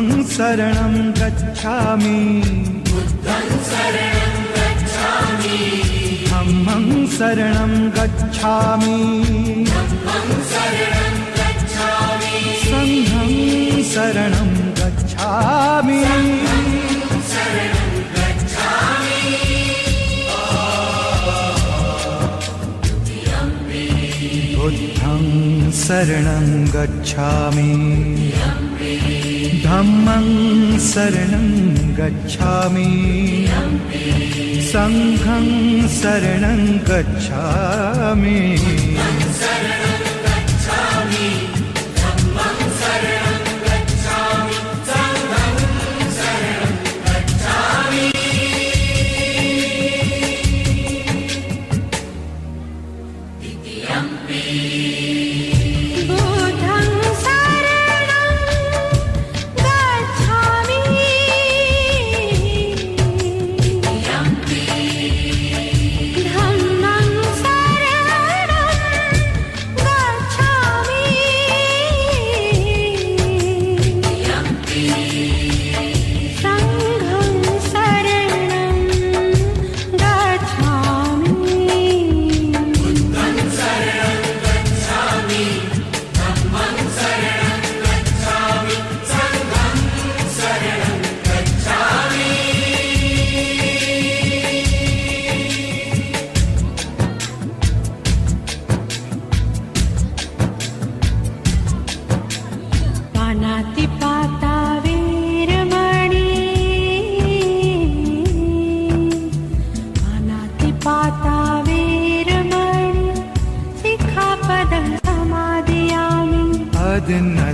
बुद्धं शरणं गच्छामि। धम्मं शरणं गच्छामि। सङ्घं शरणं गच्छामि। बुद्धं शरणं गच्छामि धम्मं शरणं गच्छामि। सङ्घं शरणं गच्छामि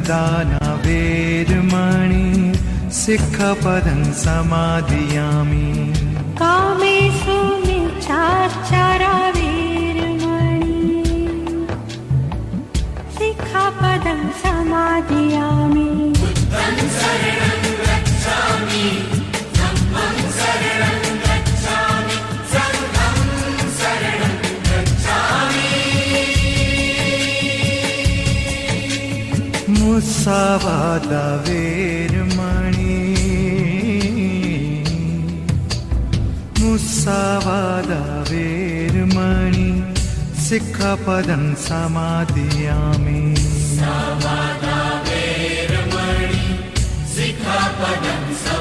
दानीरमणि सिख पदं समाधियामि। कामे सुनि चाचारावीरमणि सिखपदं समाधियामि। शिखापदं समादयामि मुसावादा वेर्मणि मुसावादा वेर्मणि सिक्खपदं समादियामि सूरा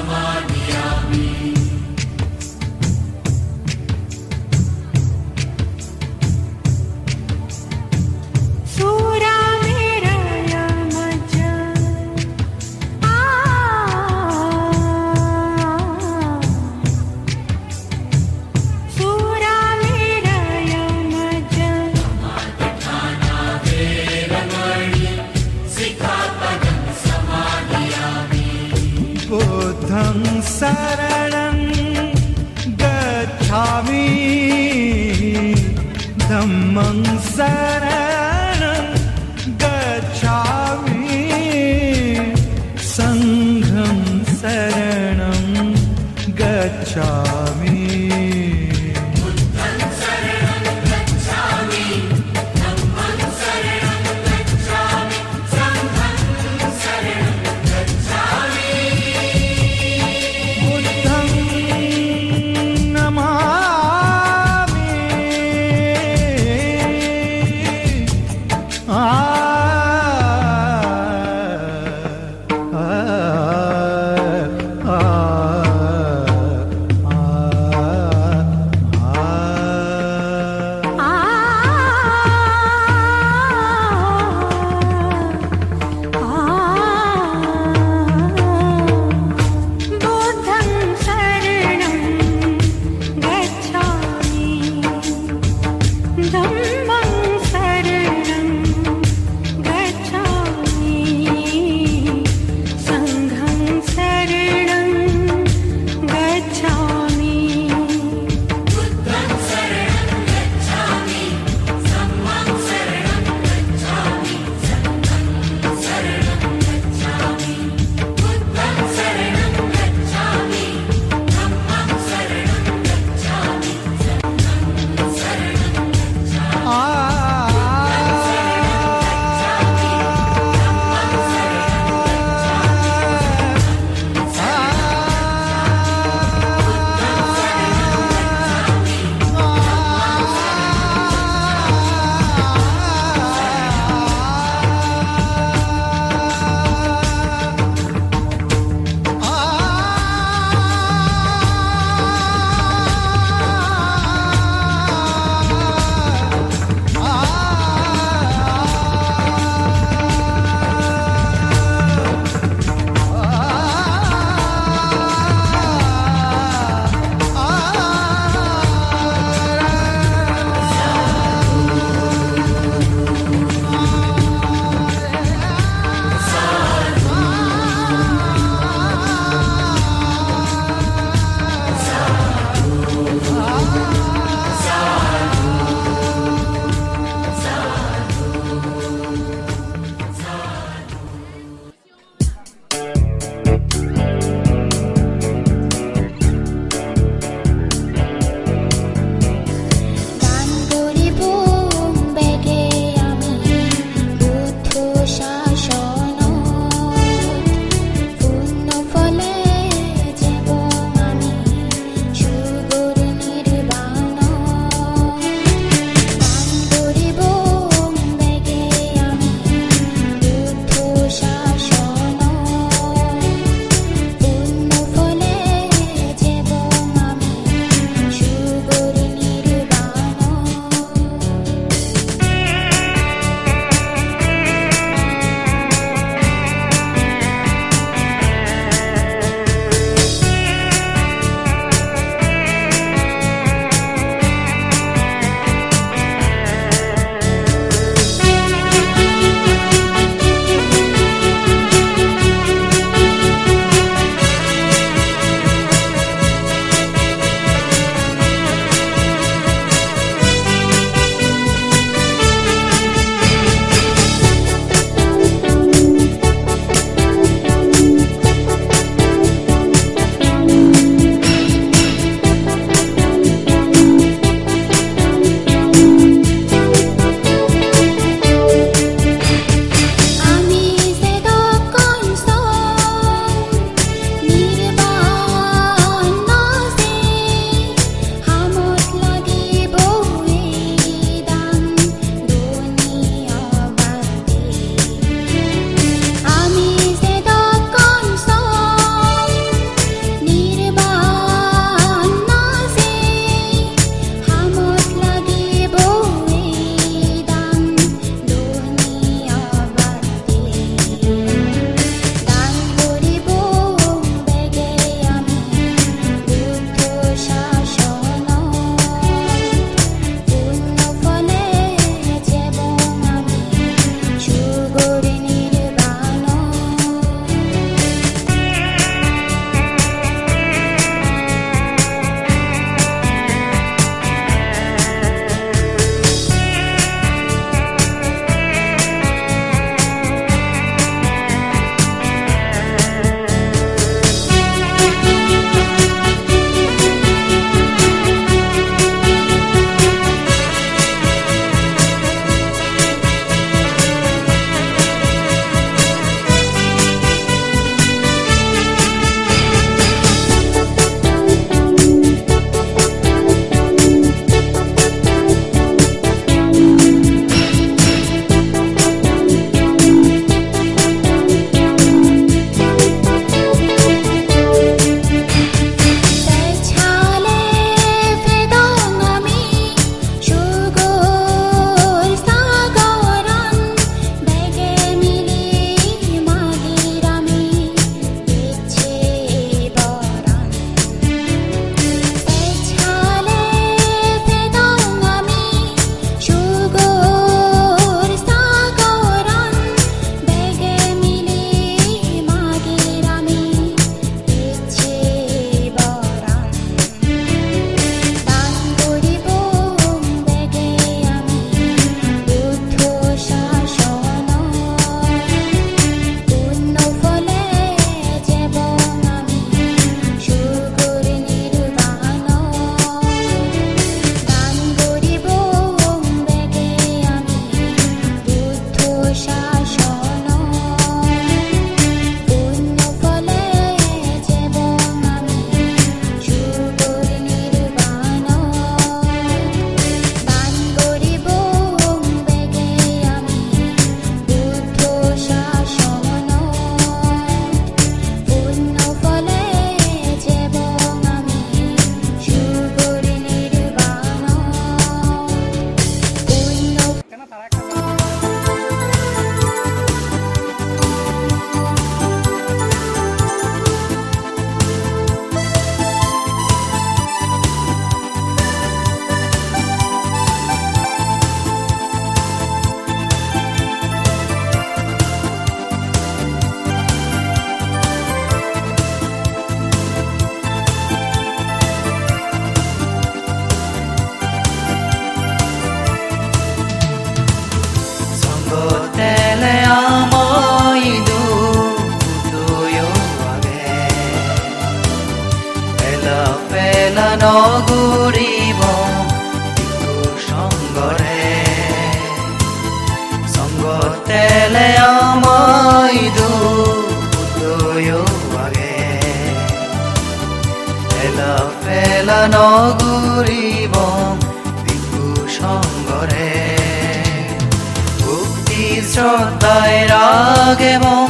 শ্রদ্ধায় রাগেবং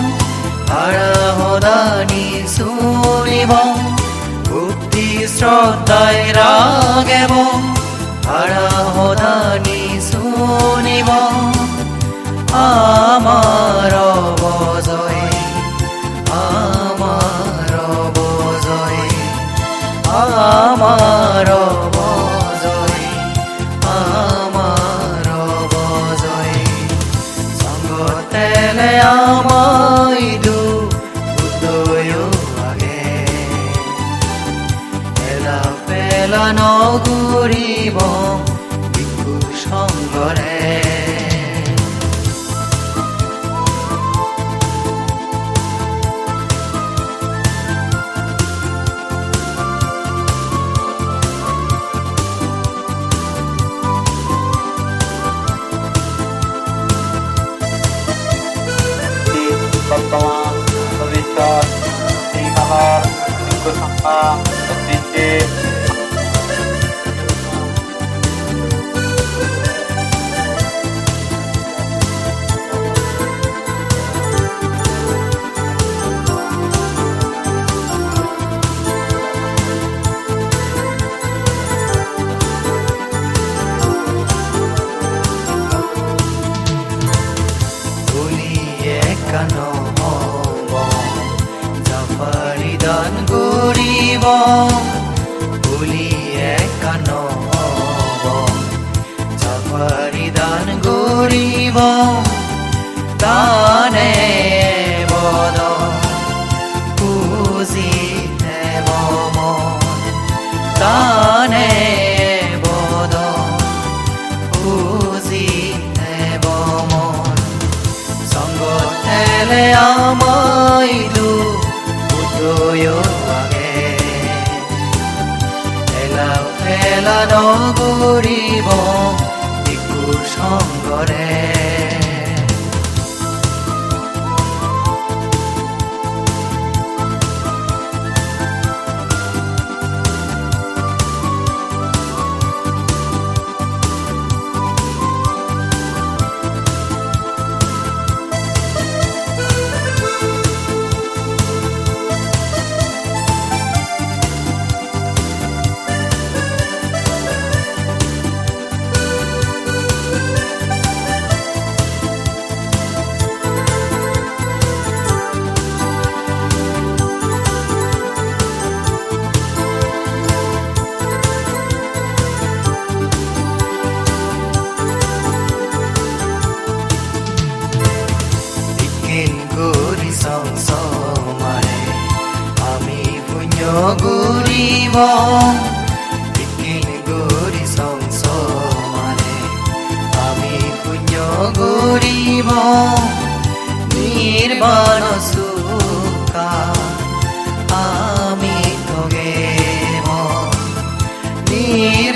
আরাহদানি শুনিবং। ভক্তি শ্রদ্ধায় রাগেবং আরাহদানি শুনিবং। আমার বজয় পেলা নগুরিব বিকু সঙ্গরে।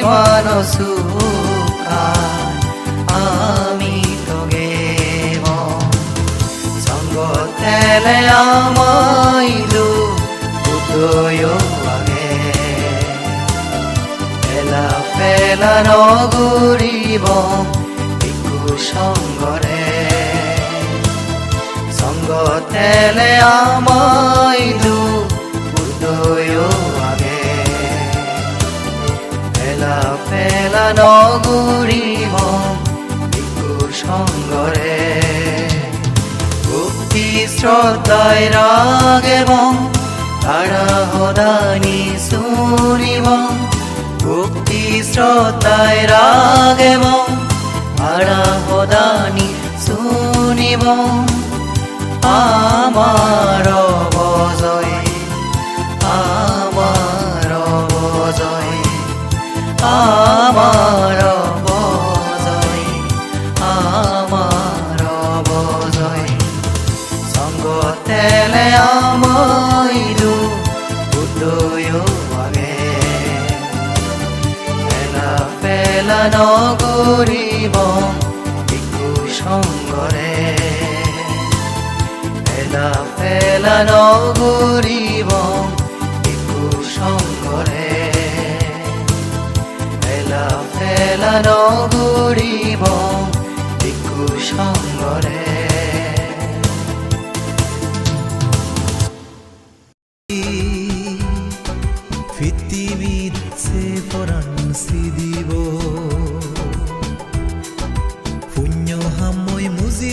নির্বাণ সুকা আমি তোগেব সংগতেলে আমাইলু উদয় আগে এলা পেলা নগুরিব ইকু সঙ্গরে। সঙ্গতেলে আমাইলু নগুরিব ইকু সঙ্গরে। ভক্তি, শ্রদ্ধায় রাগ এবং তারা হদানি শুনিব ভক্তি, শ্রদ্ধায় রাগ এবং তারা হদানি শুনিব আমার বজয় আমার বজয় আমার নগরীব ভিক্ষু সঙ্গরে ফেলা ফেলা নগরিব ভিক্ষু সঙ্গরে ফেলা ফেলা নগরীব